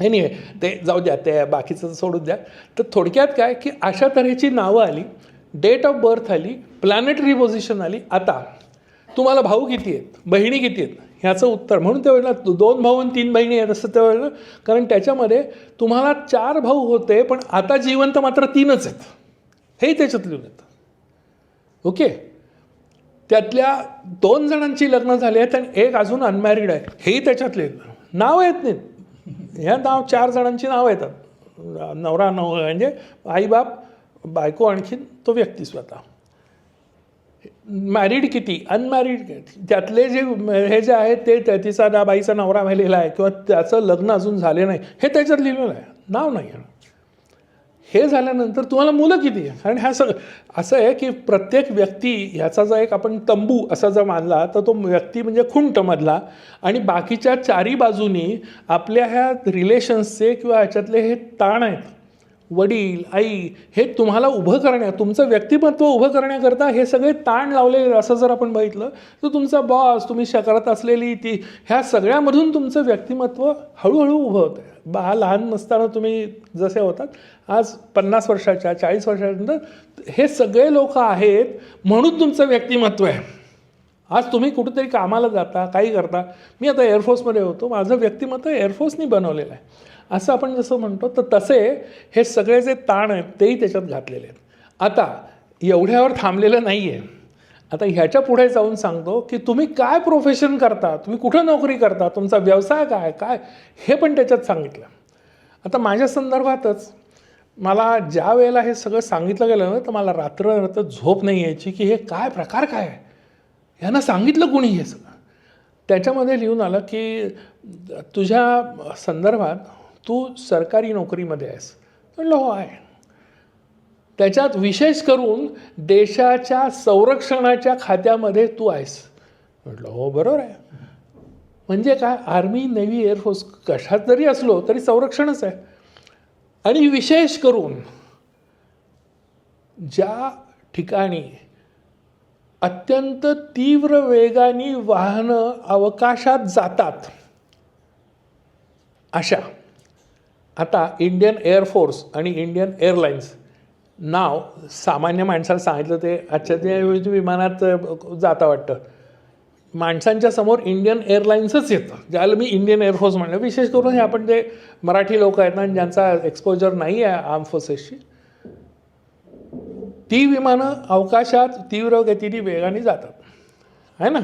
Anyway ते जाऊ द्या ते बाकीचं सोडून द्या. तर थोडक्यात काय की अशा तऱ्हेची नावं आली डेट ऑफ बर्थ आली प्लॅनेटरी पोझिशन आली. आता तुम्हाला भाऊ किती आहेत? बहिणी किती आहेत? ह्याचं उत्तर. म्हणून त्यावेळेला दोन भाऊ आणि तीन बहिणी आहेत असं त्यावेळेला कारण त्याच्यामध्ये तुम्हाला चार भाऊ होते पण आता जिवंत मात्र तीनच आहेत. हेही त्याच्यात लिहून येतं. ओके? त्यातल्या दोन जणांची लग्न झाली आहेत आणि एक अजून अनमॅरिड आहे. हेही त्याच्यात लिहिलं नाव येत नाहीत. ह्या नाव चार जणांची नावं येतात. नवरा नव म्हणजे आईबाप बायको आणखीन तो व्यक्ती स्वतः. मॅरिड किती? अनमॅरिड किती? त्यातले जे हे जे आहेत ते त्या- तिचा बाईचा नवरा व्हायलेला आहे किंवा त्याचं लग्न अजून झाले नाही हे त्याच्यात लिहिलेलं आहे. नाव नाही येणार. हे झाल्यानंतर तुम्हाला मुलं किती आहे कारण ह्या सग असं आहे की प्रत्येक व्यक्ती ह्याचा जर एक आपण तंबू असा जर मानला तर तो व्यक्ती म्हणजे खुंटमधला आणि बाकीच्या चारी बाजूनी आपल्या ह्या रिलेशन्सचे किंवा ह्याच्यातले हे ताण आहेत. वडील आई हे तुम्हाला उभं करण्या तुमचं व्यक्तिमत्व उभं करण्याकरता हे सगळे ताण लावलेले असं जर आपण बघितलं तर तुमचा बॉस तुम्ही श- करत असलेली ती ह्या सगळ्यामधून तुमचं व्यक्तिमत्व हळूहळू उभं होतं बा लहान नसताना तुम्ही जसे होतात आज पन्नास वर्षाच्या चाळीस वर्षानंतर हे सगळे लोक आहेत म्हणून तुमचं व्यक्तिमत्व आहे. आज तुम्ही कुठेतरी कामाला जाता काही करता. मी आता एअरफोर्समध्ये होतो. माझं व्यक्तिमत्व एअरफोर्सनी बनवलेलं आहे. असं आपण जसं म्हणतो तर तसे हे सगळे जे ताण आहेत तेही त्याच्यात घातलेले आहेत. आता एवढ्यावर थांबलेलं नाही आहे आता ह्याच्या पुढे जाऊन सांगतो की तुम्ही काय प्रोफेशन करता? तुम्ही कुठं नोकरी करता? तुमचा व्यवसाय काय? काय? हे पण त्याच्यात सांगितलं. आता माझ्या संदर्भातच मला ज्या वेळेला हे सगळं सांगितलं गेलं ना तर मला रात्र रात्र झोप नाही यायची की हे काय प्रकार काय आहे? ह्यांना सांगितलं कोणी हे सगळं? त्याच्यामध्ये लिहून आलं की तुझ्या संदर्भात तू सरकारी नोकरीमध्ये आहेस. म्हणलं हो आहे. त्याच्यात विशेष करून देशाच्या संरक्षणाच्या खात्यामध्ये तू आहेस. म्हटलं हो बरोबर आहे. म्हणजे काय? आर्मी नेव्ही एअरफोर्स कशात जरी असलो तरी संरक्षणच आहे. आणि विशेष करून ज्या ठिकाणी अत्यंत तीव्र वेगाने वाहनं अवकाशात जातात. अशा. आता इंडियन एअरफोर्स आणि इंडियन एअरलाइन्स नाव सामान्य माणसाला सांगितलं ते अच्छा ते विमानात जाता वाटतं. माणसांच्या समोर इंडियन एअरलाइन्सच येतं. ज्याला मी इंडियन एअरफोर्स म्हणलं. विशेष करून हे आपण जे मराठी लोक आहेत ना ज्यांचा एक्सपोजर नाही आहे आर्म फोर्सेसशी ती विमानं अवकाशात तीव्र गतीने वेगाने जातात. आहे ना?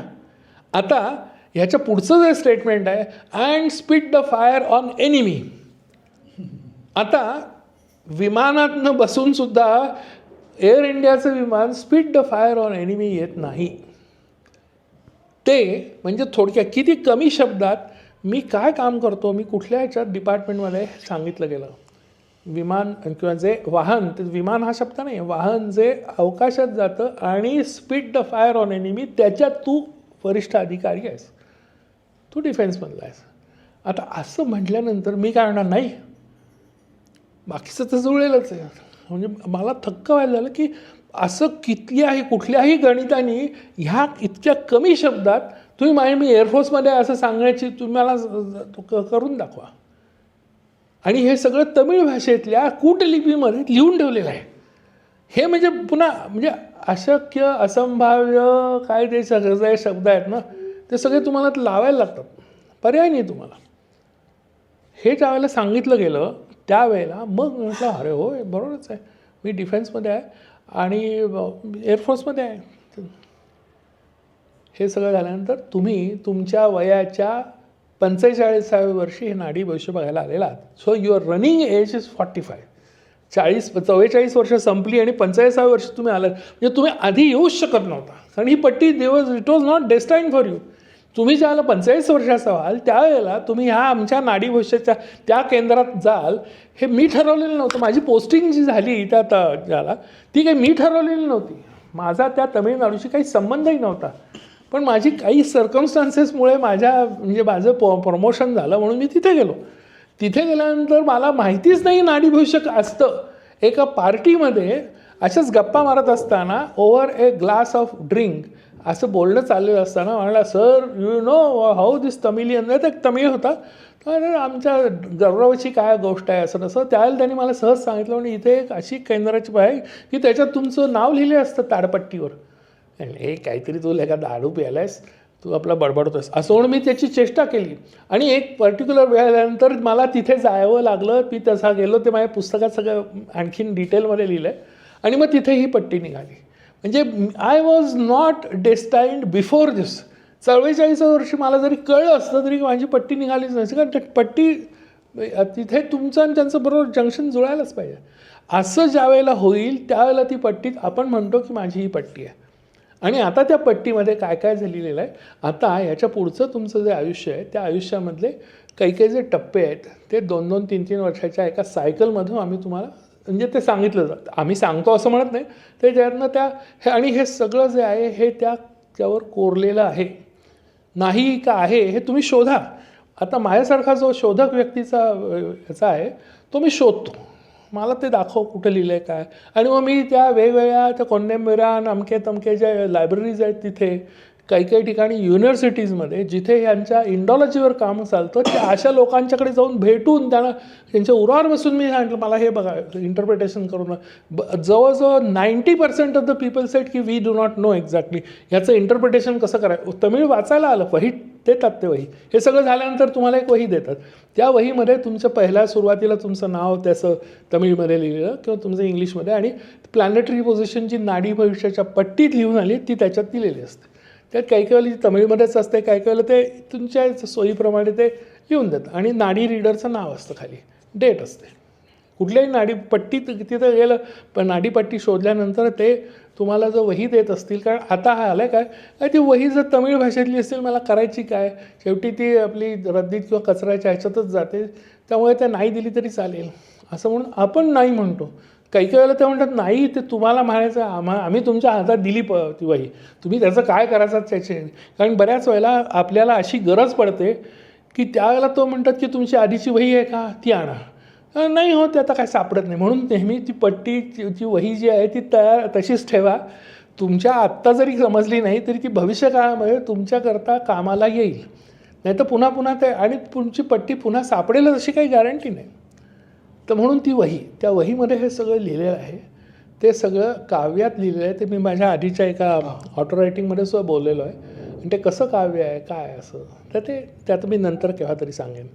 आता ह्याच्या पुढचं जे स्टेटमेंट आहे and speed the fire on enemy आता विमानातनं बसूनसुद्धा एअर इंडियाचं विमान speed the fire on enemy येत नाही. ते म्हणजे थोडक्यात किती कमी शब्दात मी काय काम करतो मी कुठल्या ह्याच्यात डिपार्टमेंटमध्ये सांगितलं गेलं? विमान किंवा जे वाहन ते विमान हा शब्द नाही वाहन जे अवकाशात जातं आणि speed the fire on enemy त्याच्यात तू वरिष्ठ अधिकारी आहेस. तू डिफेन्समधला आहेस. आता असं म्हटल्यानंतर मी काय म्हणणार? नाही. बाकीचं तर जुळेलच आहे. म्हणजे मला थक्क व्हायला झालं की असं कितल्याही कुठल्याही गणिताने ह्या इतक्या कमी शब्दात तुम्ही माझ्या मी एअरफोर्समध्ये असं सांगण्याची तुम्हाला क- करून दाखवा. आणि हे सगळं तमिळ भाषेतल्या कूटलिपीमध्ये लिहून ठेवलेलं आहे. हे म्हणजे पुन्हा म्हणजे अशक्य असंभाव्य काय ते सगळे शब्द आहेत ना ते सगळे तुम्हाला लावायला लागतात. पर्याय नाही तुम्हाला. हे ज्या वेळेला सांगितलं गेलं त्यावेळेला मग म्हटलं अरे हो बरोबरच आहे. मी डिफेन्समध्ये आहे आणि एअरफोर्समध्ये आहे. हे सगळं झाल्यानंतर तुम्ही तुमच्या वयाच्या पंचेचाळीसाव्या वर्षी हे नाडी भविष्य बघायला आलेला so your running age is forty five चाळीस चव्वेचाळीस वर्ष संपली आणि पंचेचाळीसाव्या वर्षी तुम्ही आलात. म्हणजे तुम्ही आधी येऊच शकत नव्हता. कारण ही पट्टी there was it was not destine for you तुम्ही ज्याला पंचेचाळीस वर्षाचा व्हाल त्यावेळेला तुम्ही ह्या आमच्या नाडी भविष्याच्या त्या केंद्रात जाल. हे मी ठरवलेलं नव्हतं. माझी पोस्टिंग जी झाली त्या ज्याला ती काही मी ठरवलेली नव्हती. माझा त्या तमिळनाडूशी काही संबंधही नव्हता. पण माझी काही सर्कमस्टान्सेसमुळे माझ्या म्हणजे माझं प प्रमोशन झालं म्हणून मी तिथे गेलो. तिथे गेल्यानंतर मला माहितीच नाही नाडी भविष्य असतं. एका पार्टीमध्ये अशाच गप्पा मारत असताना over a glass of drink असं बोलणं चाललेलं असताना म्हणाला sir you know how this Tamilian नाही तर तमिळ होता. तर आमच्या गौरवाची काय गोष्ट आहे? असं तसं. त्यावेळेला त्यांनी मला सहज सांगितलं म्हणजे इथे एक अशी केंद्राची आहे की त्याच्यात तुमचं नाव लिहिले असतं ताडपट्टीवर. हे काहीतरी तू लेखा दारू प्यायलायस तू आपला बडबडतोयस. असं म्हणून मी त्याची चेष्टा केली. आणि एक पर्टिक्युलर वेळ आल्यानंतर मला तिथे जावं लागलं. मी तसा गेलो ते माझ्या पुस्तकात सगळं आणखीन डिटेलमध्ये लिहिलं आहे आणि मग तिथे ही पट्टी निघाली. म्हणजे I was not destined before this चव्वेचाळीस वर्षी मला जरी कळलं असतं तरी माझी पट्टी निघालीच नसते कारण ते पट्टी तिथे तुमचं आणि त्यांचं बरोबर जंक्शन जुळायलाच पाहिजे. असं ज्या वेळेला होईल त्यावेळेला ती पट्टी आपण म्हणतो की माझी ही पट्टी आहे. आणि आता त्या पट्टीमध्ये काय काय झालेलं आहे आता याच्या पुढचं तुमचं जे आयुष्य आहे त्या आयुष्यामधले काही काही जे टप्पे आहेत ते दोन दोन तीन तीन वर्षाच्या एका सायकलमधून आम्ही तुम्हाला म्हणजे ते सांगितलं जातं. आम्ही सांगतो असं म्हणत नाही ते ज्यातनं त्या हे आणि हे सगळं जे आहे हे त्या त्यावर कोरलेलं आहे. नाही का आहे हे तुम्ही शोधा. आता माझ्यासारखा जो शोधक व्यक्तीचा याचा आहे तो मी शोधतो. मला ते दाखव कुठं लिहिलं आहे काय. आणि मग मी त्या वेगवेगळ्या त्या कोंडेंबेरा अमके तमके ज्या लायब्ररीज आहेत तिथे काही काही ठिकाणी युनिव्हर्सिटीजमध्ये जिथे यांच्या इंडॉलॉजीवर काम चालतं त्या अशा लोकांच्याकडे जाऊन भेटून त्यांना त्यांच्या उरावर बसून मी सांगितलं मला हे बघा इंटरप्रिटेशन करून ब जवळजवळ ninety percent of the people said की we do not know exactly ह्याचं इंटरप्रिटेशन कसं करायचं? तमिळ वाचायला आलं वही देतात ते वही. हे सगळं झाल्यानंतर तुम्हाला एक वही देतात. त्या वहीमध्ये तुमच्या पहिल्या सुरुवातीला तुमचं नाव त्याचं तमिळमध्ये लिहिलेलं किंवा तुमचं इंग्लिशमध्ये आणि प्लॅनेटरी पोझिशनची नाडी भविष्याच्या पट्टीत लिहून आली ती त्याच्यात दिलेली असते. त्यात काही काही वेळेला तमिळमध्येच असते काही काही वेळेला ते तुमच्या सोयीप्रमाणे ते लिहून देतात. आणि नाडी रीडरचं नाव असतं खाली. डेट असते. कुठल्याही नाडीपट्टीत तिथं गेलं पण नाडीपट्टी शोधल्यानंतर ते तुम्हाला जर वही देत असतील कारण आता हा आलं काय? काय ती वही जर तमिळ भाषेतली असेल मला करायची काय? शेवटी ती आपली रद्दीत किंवा कचऱ्याच्या ह्याच्यातच जाते. त्यामुळे त्या नाही दिली तरी चालेल. असं म्हणून आपण नाही म्हणतो. काही काही वेळेला ते म्हणतात नाही ते तुम्हाला म्हणायचं आम्हा आम्ही तुमच्या हातात दिली प ती वही. तुम्ही त्याचं काय करायचं त्याचे? कारण बऱ्याच वेळेला आपल्याला अशी गरज पडते की त्यावेळेला तो म्हणतात की तुमची आधीची वही आहे का? ती आणा. नाही हो ते आता काय सापडत नाही. म्हणून नेहमी ती पट्टी ती वही जी आहे ती तयार तशीच ठेवा. तुमच्या आत्ता जरी समजली नाही तरी ती भविष्यकाळामध्ये तुमच्याकरता कामाला येईल. नाही तर पुन्हा पुन्हा ते आणि तुमची पट्टी पुन्हा सापडेलच अशी काही गॅरंटी नाही. तर म्हणून ती वही त्या वहीमध्ये हे सगळं लिहिलेलं आहे. ते सगळं काव्यात लिहिलेलं आहे. ते मी माझ्या आधीच्या एका ऑटो रायटिंगमध्ये सुद्धा बोललेलो आहे. आणि ते कसं काव्य आहे? काय असं? तर ते त्यात मी नंतर केव्हा तरी सांगेन.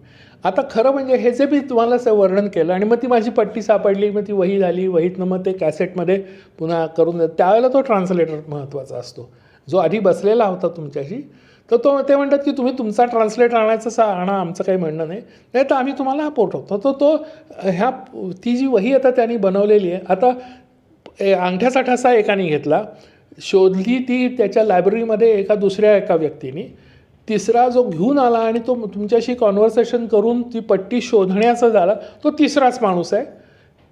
आता खरं म्हणजे हे जे मी तुम्हाला असं वर्णन केलं आणि मग ती माझी पट्टी सापडली मग ती वही झाली वहीतनं मग ते कॅसेटमध्ये पुन्हा करून त्यावेळेला तो ट्रान्सलेटर महत्त्वाचा असतो. जो आधी बसलेला होता तुमच्याशी तर तो ते म्हणतात की तुम्ही तुमचा ट्रान्सलेटर आणायचं सा आणा आमचं काही म्हणणं नाही. नाही तर आम्ही तुम्हाला हा पोठवतो तर तो ह्या ती जी वही आता त्यांनी बनवलेली आहे आता ए, अंगठ्याचा ठसा एकाने घेतला. शोधली ती त्याच्या लायब्ररीमध्ये एका दुसऱ्या एका व्यक्तीने. तिसरा जो घेऊन आला आणि तो तुमच्याशी कॉन्व्हर्सेशन करून ती पट्टी शोधण्याचा झाला तो तिसराच माणूस आहे.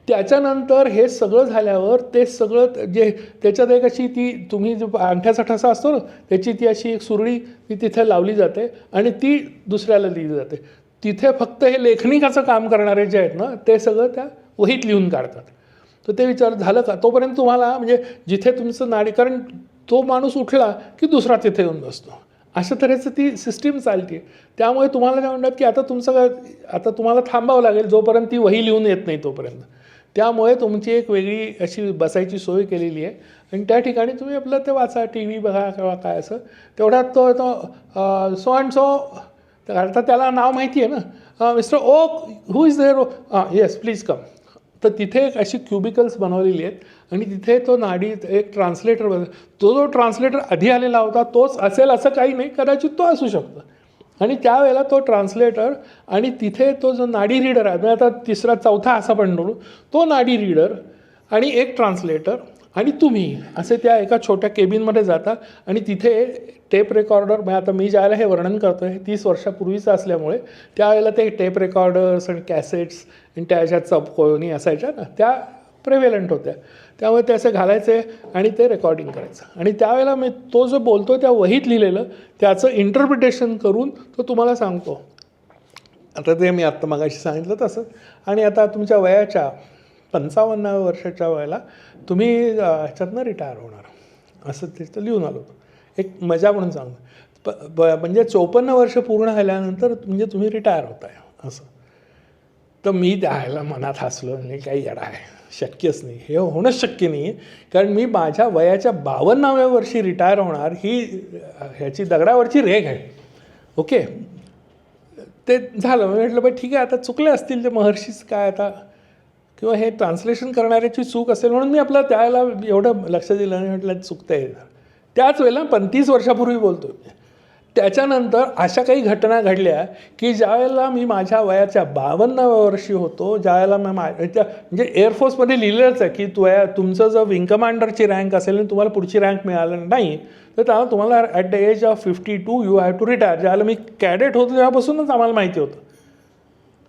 त्याच्यानंतर हे सगळं झाल्यावर ते सगळं जे त्याच्यात एक अशी ती तुम्ही जो अंगठ्याचा ठसा असतो ना त्याची ती अशी एक सुरळी ती तिथे लावली जाते आणि ती दुसऱ्याला लिहिली जाते. तिथे फक्त हे लेखनिकाचं काम करणारे जे आहेत ना ते सगळं त्या वहीत लिहून काढतात. तर ते विचार झालं का? तोपर्यंत तुम्हाला म्हणजे जिथे तुमचं नाडी कारण तो माणूस उठला की दुसरा तिथे येऊन बसतो. अशा तऱ्हेचं ती सिस्टीम चालते त्यामुळे तुम्हाला काय म्हणतात की आता तुमचं आता तुम्हाला थांबावं लागेल जोपर्यंत ती वही लिहून येत नाही तोपर्यंत. त्यामुळे तुमची एक वेगळी अशी बसायची सोय केलेली आहे. आणि त्या ठिकाणी तुम्ही आपलं ते वाचा टी व्ही बघा किंवा काय असं. तेवढ्यात तो तो सो अँड सो आता त्याला नाव माहिती आहे ना? Mister O who is there हां येस प्लीज कम तर तिथे एक अशी क्युबिकल्स बनवलेली आहेत. आणि तिथे तो नाडी एक ट्रान्सलेटर बन तो जो ट्रान्सलेटर आधी आलेला होता तोच असेल असं काही नाही. कदाचित तो असू शकतो. आणि त्यावेळेला तो ट्रान्सलेटर आणि तिथे तो जो नाडी रीडर आहे म्हणजे आता तिसरा चौथा असा पण म्हणून तो नाडी रीडर आणि एक ट्रान्सलेटर आणि तुम्ही असे त्या एका छोट्या केबिनमध्ये जाता आणि तिथे टेप रेकॉर्डर म्हणजे आता मी ज्यावेळेला हे वर्णन करतो हे तीस वर्षापूर्वीचं असल्यामुळे त्यावेळेला ते टेप रेकॉर्डर्स आणि कॅसेट्स आणि त्या अशा चपकोनी असायच्या ना त्या प्रेव्हेलंट होत्या. त्यामुळे ते असं घालायचे आणि ते रेकॉर्डिंग करायचं. आणि त्यावेळेला मी तो जो बोलतो त्या वहीत लिहिलेलं त्याचं इंटरप्रिटेशन करून तो तुम्हाला सांगतो. आता ते मी आत्ता मगाशी सांगितलं तसं. आणि आता तुमच्या वयाच्या पंचावन्न वर्षाच्या वयाला तुम्ही ह्याच्यातनं रिटायर होणार. असं तिथं लिहून आलो. एक मजा म्हणून सांगतो प ब- म्हणजे चोपन्न वर्ष पूर्ण झाल्यानंतर म्हणजे तुम्ही रिटायर होताय. असं. तर मी त्याला मनात हसलो नाही काही येडा आहे. शक्यच नाही. हे होणंच शक्य नाही आहे कारण मी माझ्या वयाच्या बावन्नाव्या वर्षी रिटायर होणार ही ह्याची दगडावरची रेघ आहे. ओके ते झालं. मी म्हटलं बाई ठीक आहे आता चुकले असतील ते महर्षीच काय आता? किंवा हे ट्रान्सलेशन करणाऱ्याची चूक असेल म्हणून मी आपलं त्याला एवढं लक्ष दिलं नाही म्हटलं चुकतंय. त्याच वेळेला पंतीस वर्षापूर्वी बोलतो आहे त्याच्यानंतर अशा काही घटना घडल्या की ज्यावेळेला मी माझ्या वयाच्या बावन्नाव्या वर्षी होतो ज्यावेळेला मी मा त्या म्हणजे, म्हणजे एअरफोर्समध्ये लिहिलंच आहे की तुया तुमचं जर विंग कमांडरची रँक असेल आणि तुम्हाला पुढची रँक मिळालं नाही तर त्याला तुम्हाला at the age of fifty two you have to retire ज्यावेळेला मी कॅडेट होतो तेव्हापासूनच आम्हाला माहिती होतं.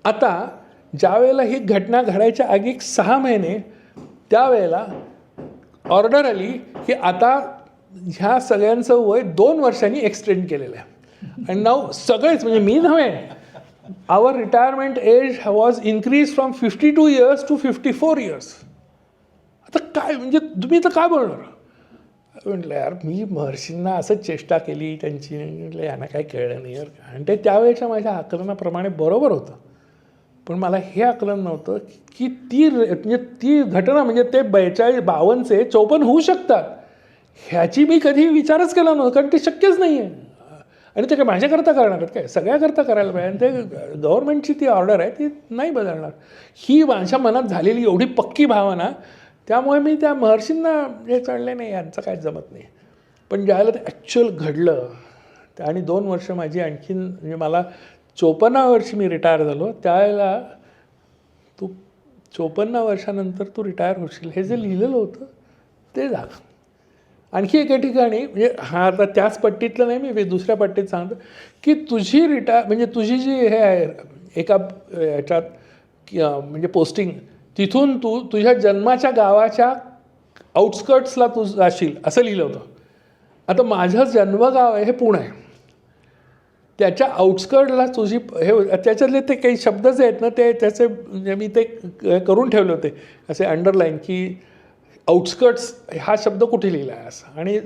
आता ज्यावेळेला ही घटना घडायच्या आधी सहा महिने त्यावेळेला ऑर्डर आली की आता ह्या सगळ्यांचं वय दोन वर्षांनी एक्सटेंड केलेलं आहे. आणि नाव सगळेच म्हणजे मी नव्हे our retirement age was increase from fifty two years to fifty four years आता काय म्हणजे तुम्ही तर काय बोलणार? म्हटलं यार मी महर्षींना असंच चेष्टा केली त्यांची म्हटलं यांना काही कळलं नाही यार. आणि ते त्यावेळेच्या माझ्या आकलनाप्रमाणे बरोबर होतं. पण मला हे आकलन नव्हतं की ती रे- म्हणजे ती घटना म्हणजे ते बेचाळीस बावनचे चौपन्न होऊ शकतात. ह्याची मी कधी विचारच केला नव्हता कारण ते शक्यच नाही आहे आणि ते काय माझ्याकरता करणार आहेत काय? सगळ्याकरता करायला पाहिजे. आणि ते गव्हर्नमेंटची ती ऑर्डर आहे ती नाही बदलणार. ही माझ्या मनात झालेली एवढी पक्की भावना त्यामुळे मी त्या महर्षींना हे चढले नाही यांचं काय जमत नाही. पण ज्यावेळेला ते ॲक्च्युअल घडलं त्या- आणि दोन वर्ष माझी आणखीन म्हणजे मला चोपन्ना वर्षी मी रिटायर झालो त्यावेळेला तू चोपन्न वर्षानंतर तू रिटायर होशील हे जे लिहिलेलं होतं ते झालं. आणखी एका ठिकाणी म्हणजे हा आता त्याच पट्टीतलं नाही मी दुसऱ्या पट्टीत सांगतो की तुझी रिटा म्हणजे तुझी जी हे आहे एका याच्यात म्हणजे पोस्टिंग तिथून तू तुझ्या जन्माच्या गावाच्या आउटस्कर्ट्सला तू जाशील असं लिहिलं होतं. आता माझं जन्मगाव आहे हे पुणे. आहे त्याच्या आउटस्कर्टला तुझी हे त्याच्यातले ते काही शब्द जे आहेत ना ते त्याचे म्हणजे मी ते करून ठेवले होते असे अंडरलाईन की आउटस्कर्ट्स हा शब्द कुठे लिहिला आहे असं? आणि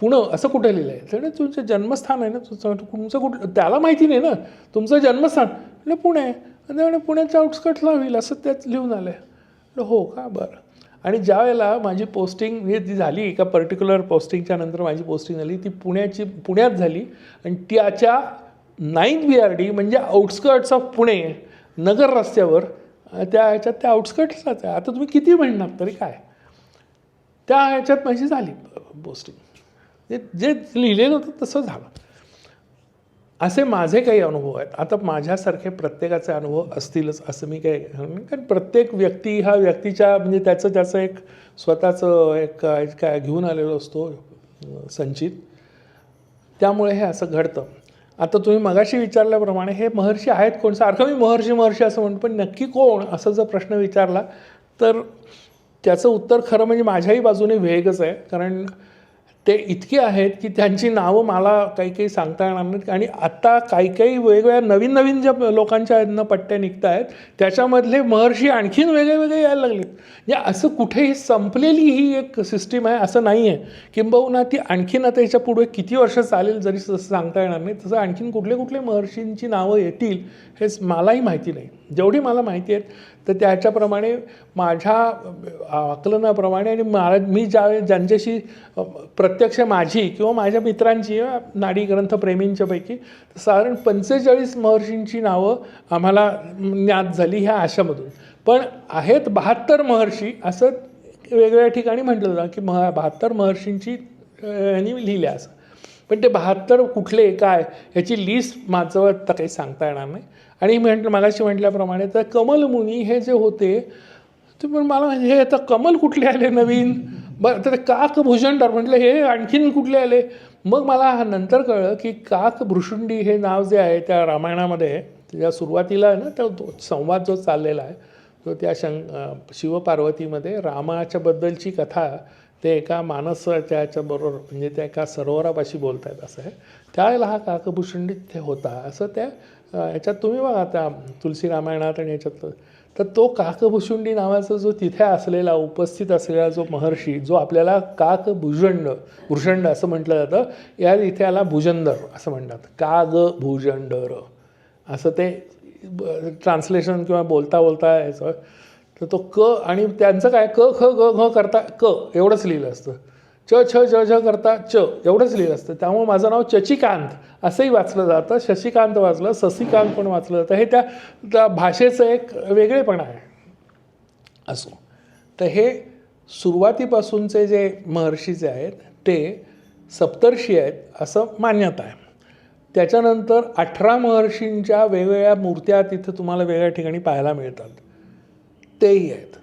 पुणं असं कुठे लिहिलं आहे तर तुमचं जन्मस्थान आहे ना तुमचं तुमचं कुठं त्याला माहिती नाही ना? तुमचं जन्मस्थान? म्हणजे पुणे. आहे आणि पुण्याच्या आउटस्कर्ट्सला होईल असं त्यात लिहून आलं आहे हो का? बरं. आणि ज्या वेळेला माझी पोस्टिंग म्हणजे ती झाली एका पर्टिक्युलर पोस्टिंगच्या नंतर माझी पोस्टिंग झाली ती पुण्याची पुण्यात झाली. आणि त्याच्या नाईन्थ बी आर डी म्हणजे आउटस्कर्ट्स ऑफ पुणे नगर रस्त्यावर त्या ह्याच्यात त्या आउटस्कर्ट्सलाच आहे. आता तुम्ही किती म्हणणार तरी काय? त्या ह्याच्यात माझी झाली पोस्टिंग. जे जे लिहिलेलं होतं तसं झालं. असे माझे काही अनुभव आहेत. आता माझ्यासारखे प्रत्येकाचे अनुभव असतीलच असं मी काही कारण प्रत्येक व्यक्ती हा व्यक्तीच्या म्हणजे त्याचं त्याचं एक स्वतःचं एक काय काय घेऊन आलेलो असतो संचित. त्यामुळे हे असं घडतं. आता तुम्ही मगाशी विचारल्याप्रमाणे हे महर्षी आहेत कोण सारखं मी महर्षी महर्षी असं म्हणतो पण नक्की कोण? असं जर प्रश्न विचारला तर त्याचं उत्तर खरं म्हणजे माझ्याही बाजूने वेगच आहे. कारण ते इतके आहेत की त्यांची नावं मला काही काही सांगता येणार नाहीत. आणि आत्ता काही काही वेगवेगळ्या नवीन नवीन ज्या लोकांच्या यातनं पट्ट्या निघत आहेत त्याच्यामधले महर्षी आणखीन वेगळे वेगळे यायला लागलेत. म्हणजे असं कुठेही संपलेली ही एक सिस्टीम आहे असं नाही आहे किंबहुना ती आणखीन आता याच्यापुढे किती वर्ष चालेल जरी तसं सांगता येणार नाही तसं आणखीन कुठले कुठले महर्षींची नावं येतील हे मलाही माहिती नाही. जेवढी मला माहिती आहेत तर त्याच्याप्रमाणे माझ्या आकलनाप्रमाणे आणि मला मी ज्या ज्यांच्याशी प्रत्यक्ष माझी किंवा माझ्या मित्रांची नाडी ग्रंथप्रेमींच्यापैकी साधारण पंचेचाळीस महर्षींची नावं आम्हाला ज्ञात झाली ह्या आशामधून. पण आहेत बहात्तर महर्षी असं वेगवेगळ्या ठिकाणी म्हटलं जातं की मह बहात्तर महर्षींची यांनी लिहिल्या असं. पण ते बहात्तर कुठले काय ह्याची लिस्ट माझं तर काही सांगता येणार नाही. आणि म्हटलं मागाशी म्हटल्याप्रमाणे तर कमल मुनी हे जे होते ते पण मला म्हणजे हे आता कमल कुठले आले नवीन? बरं तर काक भुजंडर म्हटलं हे आणखीन कुठले आले? मग मला नंतर कळलं की काक भृशुंडी हे नाव जे आहे त्या रामायणामध्ये ज्या सुरुवातीला आहे ना तो तो संवाद जो चाललेला आहे तो त्या शं शिवपार्वतीमध्ये रामाच्याबद्दलची कथा ते एका मानसाच्या ह्याच्याबरोबर म्हणजे त्या एका सरोवरापाशी बोलत आहेत असं आहे. त्यावेळेला हा काकभूषणी तिथे होता. असं त्या याच्यात तुम्ही बघा त्या तुलसी रामायणात आणि याच्यात तर तो काकभुषुंडी नावाचा जो तिथे असलेला उपस्थित असलेला जो महर्षी जो आपल्याला काकभुजंड भूषंड असं म्हटलं जातं या इथे आला भुजंदर असं म्हणतात. काग भुजंडर असं ते ट्रान्सलेशन किंवा बोलता बोलता याचं तर तो क आणि त्यांचं काय? क ख ग घ करता क एवढंच लिहिलं असतं. च छ ज झ करता च एवढंच लिहिलं असतं. त्यामुळे माझं नाव चचिकांत असंही वाचलं जातं. शशिकांत वाचलं ससिकांत पण वाचलं. जातं हे त्या त्या भाषेचं एक वेगळेपण आहे. असो. तर हे सुरुवातीपासूनचे जे महर्षीचे आहेत ते सप्तर्षी आहेत असं मान्यता आहे. त्याच्यानंतर अठरा महर्षींच्या वेगवेगळ्या मूर्त्या तिथं तुम्हाला वेगळ्या ठिकाणी पाहायला मिळतात. तेही आहेत.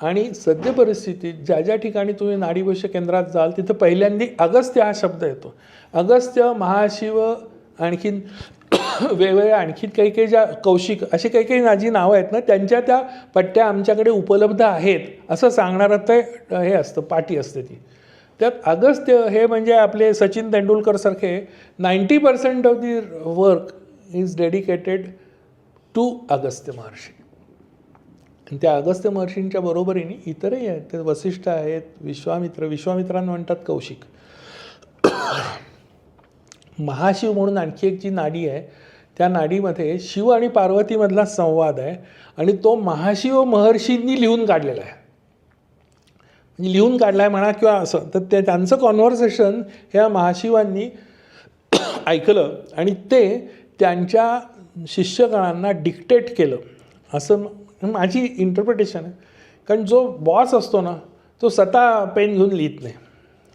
आणि सद्य परिस्थितीत ज्या ज्या ठिकाणी तुम्ही नाडीवश्य केंद्रात जाल तिथं पहिल्यांदी अगस्त्य हा शब्द येतो. अगस्त्य महाशिव आणखीन वेगवेगळ्या आणखीन काही काही ज्या कौशिक अशी काही काही जी नावं आहेत ना त्यांच्या त्या पट्ट्या आमच्याकडे उपलब्ध आहेत असं सांगणारं ते हे असतं पाठी असते ती. त्यात अगस्त्य हे म्हणजे आपले Sachin तेंडुलकरसारखे ninety percent of the work is dedicated to Agastya Maharshi. त्या अगस्त्य महर्षींच्या बरोबरीने इतरही आहेत ते वसिष्ठ आहेत विश्वामित्र विश्वामित्रांना म्हणतात कौशिक. महाशिव म्हणून आणखी एक जी नाडी आहे त्या नाडीमध्ये शिव आणि पार्वतीमधला संवाद आहे आणि तो महाशिव महर्षींनी लिहून काढलेला आहे. म्हणजे लिहून काढला आहे म्हणा किंवा असं तर ते त्यांचं कॉन्व्हर्सेशन ह्या महाशिवांनी ऐकलं आणि ते त्यांच्या शिष्यगणांना डिक्टेट केलं. असं माझी इंटरप्रिटेशन आहे. कारण जो बॉस असतो ना तो स्वतः पेन घेऊन लिहित नाही.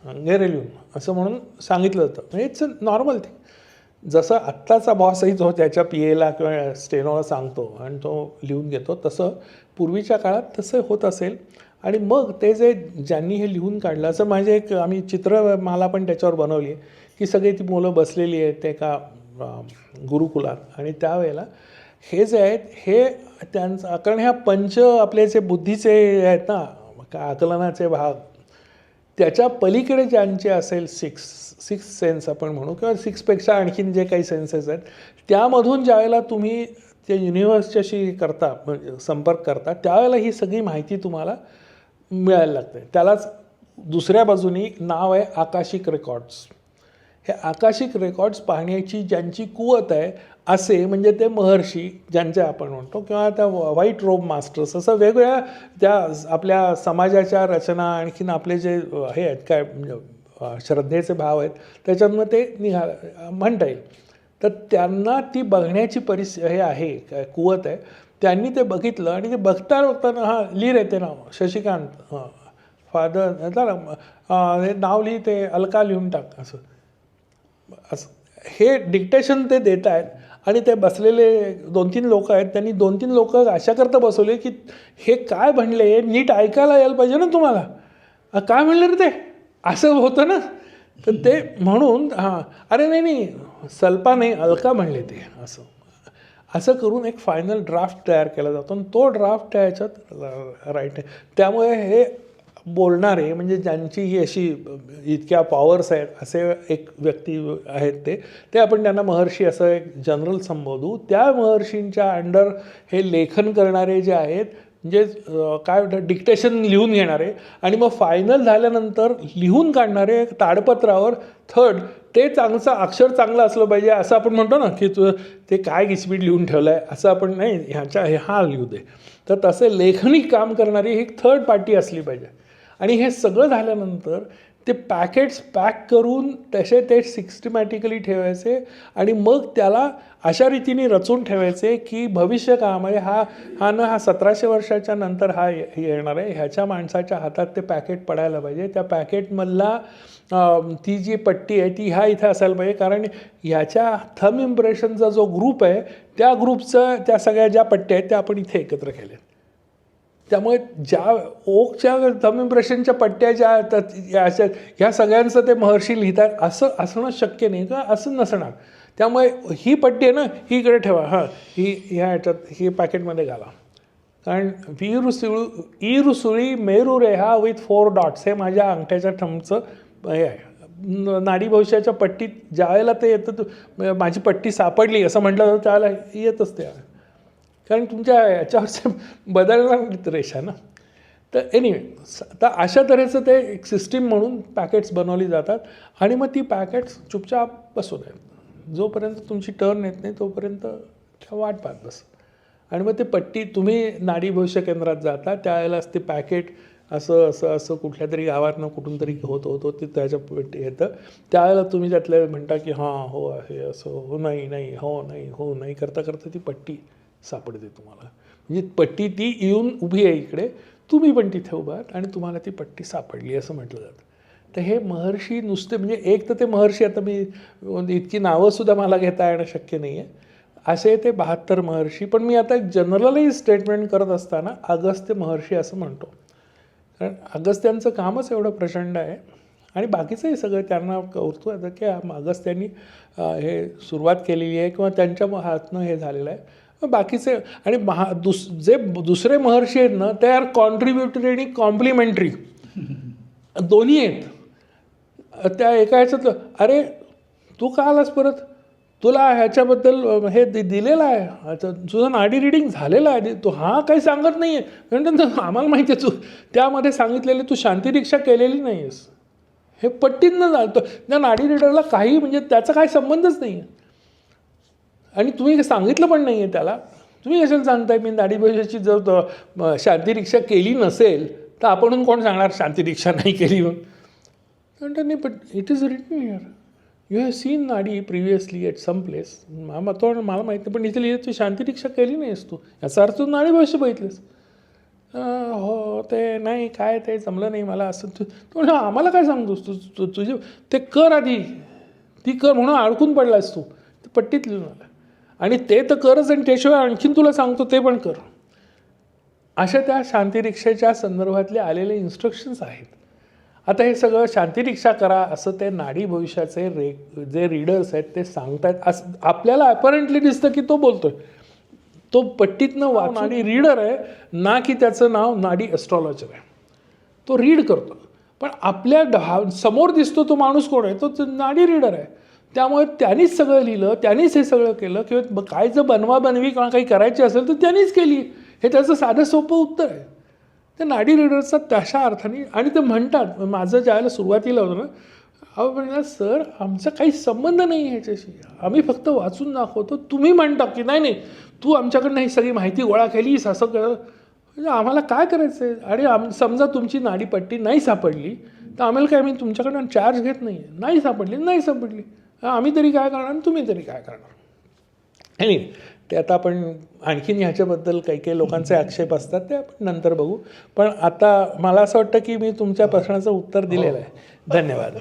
अंगेरे लिहून. असं म्हणून सांगितलं जातं. म्हणजे इट्स अ नॉर्मल थिंग जसं आत्ताचा बॉसही जो त्याच्या पी एला किंवा स्टेनोला सांगतो आणि तो लिहून घेतो तसं पूर्वीच्या काळात तसं होत असेल. आणि मग ते जे ज्यांनी हे लिहून काढलं असं माझे एक आम्ही चित्रमाला पण त्याच्यावर बनवली आहे की सगळी ती मुलं बसलेली आहेत ते एका गुरुकुलात. आणि त्यावेळेला हे जे आहेत हे त्यांचं कारण ह्या पंच आपले जे बुद्धीचे आहेत ना का आकलनाचे भाग त्याच्या पलीकडे ज्यांचे असेल सिक्स सिक्स सेन्स आपण म्हणू किंवा सिक्सपेक्षा आणखीन जे काही सेन्सेस आहेत त्यामधून ज्यावेळेला तुम्ही त्या युनिव्हर्सच्याशी करता म्हणजे संपर्क करता त्यावेळेला ही सगळी माहिती तुम्हाला मिळायला लागते. त्यालाच दुसऱ्या बाजूनी नाव आहे आकाशिक रेकॉर्ड्स हे आकाशिक रेकॉर्ड्स पाहण्याची ज्यांची कुवत आहे असे म्हणजे ते महर्षी ज्यांचे आपण म्हणतो किंवा त्या व्हाईट रोब मास्टर्स असं वेगवेगळ्या त्या आपल्या समाजाच्या रचना आणखीन आपले जे हे आहेत काय म्हणजे श्रद्धेचे भाव आहेत त्याच्यातनं ते निघा म्हणता येईल. तर त्यांना ती बघण्याची परिस हे आहे काय कुवत आहे. त्यांनी ते बघितलं आणि ते बघता बघताना हां लिह रे ते नाव शशिकांत फादर हे नाव लिहि ते अलका लिहून टाक असं. असं हे डिक्टेशन ते देत आहेत. आणि ते बसलेले दोन तीन लोक आहेत त्यांनी दोन तीन लोक अशाकरता बसवले की हे काय म्हणले नीट ऐकायला यायला पाहिजे ना तुम्हाला. काय म्हणलं रे ते? असं होतं ना? तर ते म्हणून हां अरे नाही नाही सल्पा नाही अलका म्हणले ते असं. असं करून एक फायनल ड्राफ्ट तयार केला जातो आणि तो ड्राफ्ट त्याच्यात राईट आहे. त्यामुळे हे बोलणारे म्हणजे ज्यांची ही अशी इतक्या पॉवर्स आहेत असे एक व्यक्ती आहेत ते ते आपण त्यांना महर्षी असं एक जनरल संबोधू. त्या महर्षींच्या अंडर हे लेखन करणारे जे आहेत म्हणजे काय म्हणतात डिक्टेशन लिहून घेणारे आणि मग फायनल झाल्यानंतर लिहून काढणारे ताडपत्रावर थर्ड ते चांगलं अक्षर चांगलं असलं पाहिजे असं आपण म्हणतो ना की तू ते काय किचबीट लिहून ठेवलं आहे असं आपण नाही ह्याच्या हे हा लिहू दे. तर तसे लेखनी काम करणारी ही थर्ड पार्टी असली पाहिजे. आणि हे सगळं झाल्यानंतर ते पॅकेट्स पॅक करून तसे ते सिस्टमॅटिकली ठेवायचे आणि मग त्याला अशा रीतीने रचून ठेवायचे की भविष्य काळामध्ये हा हा न हा सतराशे वर्षाच्या नंतर हा येणार आहे. ह्याच्या माणसाच्या हातात ते पॅकेट पडायला पाहिजे. त्या पॅकेटमधला ती जी पट्टी आहे ती ह्या इथे असायला पाहिजे. कारण ह्याच्या थम इम्प्रेशनचा जो ग्रुप आहे त्या ग्रुपचं त्या सगळ्या ज्या पट्ट्या आहेत त्या आपण इथे एकत्र केल्या. त्यामुळे ज्या ओकच्या थमिम्प्रेशनच्या पट्ट्या ज्या त्या या अशा ह्या सगळ्यांचं ते महर्षी लिहितात. असं असणं शक्य नाही. का असं नसणार. त्यामुळे ही पट्टी आहे ना ही इकडे ठेवा. हां ही ह्या ह्याच्यात ही पॅकेटमध्ये घाला. कारण वीर सुळू ई रुसुळी मेरू रेहा विथ फोर डॉट्स हे माझ्या अंगठ्याच्या ठमचं हे आहे. नाडी भविष्याच्या पट्टीत ज्या वेळेला ते येतं माझी पट्टी सापडली असं म्हटलं तर त्याला येतच ते. कारण तुमच्या याच्यावरचे बदलणार नाहीत रेषा ना. तर एनिवे तर अशा तऱ्हेचं ते एक सिस्टीम म्हणून पॅकेट्स बनवली जातात आणि मग ती पॅकेट्स चुपचाप बसू आहेत. जोपर्यंत तुमची टर्न येत नाही तोपर्यंत वाट पाहत बस. आणि मग ते पट्टी तुम्ही नाडी भविष्य केंद्रात जाता त्यावेळेलाच ते पॅकेट असं असं असं कुठल्या तरी गावातनं कुठून तरी होत होतो ते त्याच्या पेटी येतं. त्यावेळेला तुम्ही त्यातल्या म्हणता की हां हो आहे असं हो नाही नाही हो नाही हो नाही करता करता ती पट्टी सापडते तुम्हाला. म्हणजे पट्टी ती येऊन उभी आहे इकडे तुम्ही पण तिथे उभा आणि तुम्हाला ती पट्टी सापडली असं म्हटलं जातं. तर हे महर्षी नुसते म्हणजे एक तर ते महर्षी आता मी इतकी नावंसुद्धा मला घेता येणं शक्य नाही आहे असे ते बहात्तर महर्षी पण मी आता एक स्टेटमेंट करत असताना अगस्त्य महर्षी असं म्हणतो. कारण अगस्त्यांचं कामच एवढं प्रचंड आहे. आणि बाकीचंही सगळं त्यांना कौतुक आता की अगस्त्यांनी हे सुरुवात केलेली आहे किंवा त्यांच्या हातनं हे झालेलं आहे. बाकीचे आणि महा दुस जे दुसरे महर्षी आहेत ना ते आर कॉन्ट्रीब्युटरी आणि कॉम्प्लिमेंटरी दोन्ही आहेत. त्या एका ह्याच्यातलं अरे तू का आलास परत? तुला ह्याच्याबद्दल हे दि दिलेलं आहे. तुझं नाडी रिडिंग झालेलं आहे. तू हा काही सांगत नाही आहे आम्हाला माहिती आहे तू त्यामध्ये सांगितलेली तू शांतिदीक्षा केलेली नाही आहेस हे पट्टीनं जातो त्या नाडी रिडरला काही म्हणजे त्याचा काही संबंधच नाही आहे आणि तुम्ही सांगितलं पण नाही आहे त्याला. तुम्ही कशाला सांगताय? मी नाडीभोजाची जर त- केली नसेल तर आपण कोण सांगणार शांतिदीक्षा नाही केली म्हणून? म्हणतात नाही but it is written here you have seen नाडी प्रिव्हियसली ॲट सम प्लेस मला तो मला माहीत नाही पण इथे लिहिलं तू शांतिदीक्षा केली नाहीस तू. याचा अर्थ तू नाडी भविष्य बघितलेस. हो ते नाही काय ते जमलं नाही मला असं. तू तू आम्हाला काय सांगतोस तू? तुझे ते कर आधी. ती कर म्हणून अडकून पडलास तू. ते पट्टीत लिहून आला. आणि ते तर करच आणि त्याशिवाय आणखीन तुला सांगतो ते पण कर. अशा त्या शांतिरिक्षेच्या संदर्भातले आलेले इन्स्ट्रक्शन्स आहेत. आता हे सगळं शांतिरिक्षा करा असं ते नाडी भविष्याचे रे जे रीडर्स आहेत ते सांगतायत. असं आपल्याला अपरंटली दिसतं की तो बोलतोय. तो पट्टीतनं वा नाडी. रीडर आहे ना की त्याचं नाव नाडी ॲस्ट्रॉलॉजर आहे. तो रीड करतो. पण आपल्यासमोर दिसतो तो माणूस कोण आहे? तो नाडी रीडर आहे. त्यामुळे त्यांनीच सगळं लिहिलं त्यांनीच हे सगळं केलं किंवा काय जर बनवा बनवी किंवा काही करायची असेल तर त्यांनीच केली. हे त्याचं साधं सोपं उत्तर आहे. ते नाडी रीडरचा तशा अर्थाने आणि ते म्हणतात माझं ज्यावेळेला सुरुवातीला होतं ना अहो म्हणला सर आमचा काही संबंध नाही आहे ह्याच्याशी आम्ही फक्त वाचून दाखवतो. तुम्ही म्हणता की नाही नाही तू आमच्याकडनं ही सगळी माहिती गोळा केलीस असं कर. म्हणजे आम्हाला काय करायचं आहे आणि आम समजा तुमची नाडीपट्टी नाही सापडली तर आम्हाला काय मी तुमच्याकडनं चार्ज घेत नाही आहे नाही सापडली नाही सापडली. आम्ही तरी काय करणार तुम्ही तरी काय करणार? आणि ते आता आपण आणखीन ह्याच्याबद्दल काही काही लोकांचे आक्षेप असतात ते आपण नंतर बघू. पण आता मला असं वाटतं की मी तुमच्या प्रश्नाचं उत्तर दिलेलं आहे. धन्यवाद.